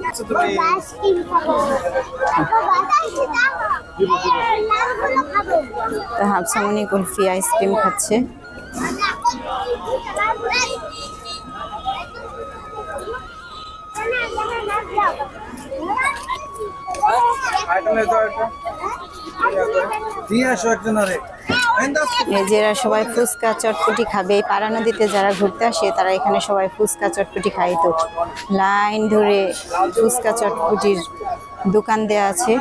আচ্ছা, তুমি হাফসামনি কুলফি আইসক্রিম খাচ্ছে? আইটেমে তো একটা দিয়ে আসো একজন আরে। এরা সবাই ফুচকা চটপটি খাবে। পাড়া নদীতে যারা ঘুরতে আসে, তারা এখানে সবাই ফুচকা চটপটি খায়। তো লাইন ধরে ফুচকা চটপটির দোকান দেয়া আছে।